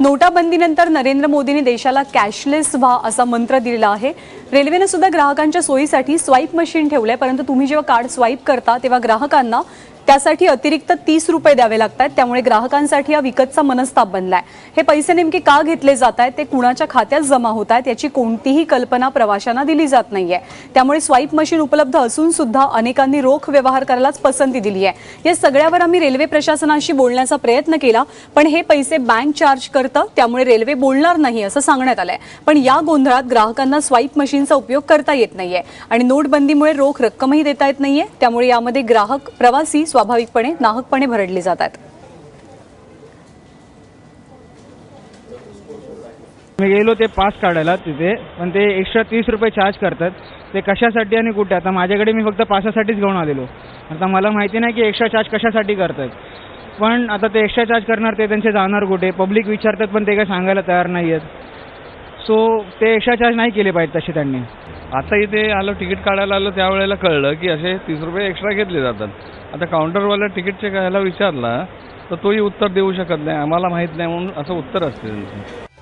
नोटाबंदीनंतर नरेंद्र मोदींनी देशाला कॅशलेस व्हा असा मंत्र दिलेला आहे. रेल्वेनं सुद्धा ग्राहकांच्या सोयीसाठी स्वाईप मशीन ठेवलंय. परंतु तुम्ही जेव्हा कार्ड स्वाईप करता तेव्हा ग्राहकांना त्यासाठी अतिरिक्त तीस रुपये द्यावे लागतात. त्यामुळे ग्राहकांसाठी हा विकतचा मनस्ताप बनलाय. हे पैसे नेमके का घेतले जात आहेत ते कुणाच्या खात्यात जमा होत आहेत याची कोणतीही कल्पना प्रवाशांना दिली जात नाहीये. त्यामुळे स्वाईप मशीन उपलब्ध असून सुद्धा अनेकांनी रोख व्यवहार करायलाच पसंती दिली आहे. या सगळ्यावर आम्ही रेल्वे प्रशासनाशी बोलण्याचा प्रयत्न केला पण हे पैसे बँक चार्ज करतं त्यामुळे रेल्वे बोलणार नाही असं सांगण्यात आलंय. पण या गोंधळात ग्राहकांना स्वाईप मशीनचा उपयोग करता येत नाहीये. आणि नोटबंदीमुळे रोख रक्कमही देता येत नाहीये. त्यामुळे यामध्ये ग्राहक प्रवासी स्वाभाविकपणे नाहकपणे भरडले जातात. मी गेलो ते पास काढायला तिथे पण ते एक्स्ट्रा तीस रुपये चार्ज करतात. ते कशासाठी आणि कुठे? आता माझ्याकडे मी फक्त पासासाठीच घेऊन आलेलो. आता मला माहिती नाही की एक्स्ट्रा चार्ज कशासाठी करतात. पण आता ते एक्स्ट्रा चार्ज करणार ते त्यांचे जाणार कुठे? पब्लिक विचारतात पण ते काही सांगायला तयार नाही आहेत सो ते एक्स्ट्रा चार्ज नाही केले पाहिजे तसे त्यांनी. आता इथे आलो तिकीट काढायला आलो त्यावेळेला कळलं की असे तीस रुपये एक्स्ट्रा घेतले जातात. आता काउंटरवाल्या तिकीटचे ह्याला विचारला तर तोही उत्तर देऊ शकत नाही आम्हाला माहीत नाही म्हणून असं उत्तर असते त्यांचं.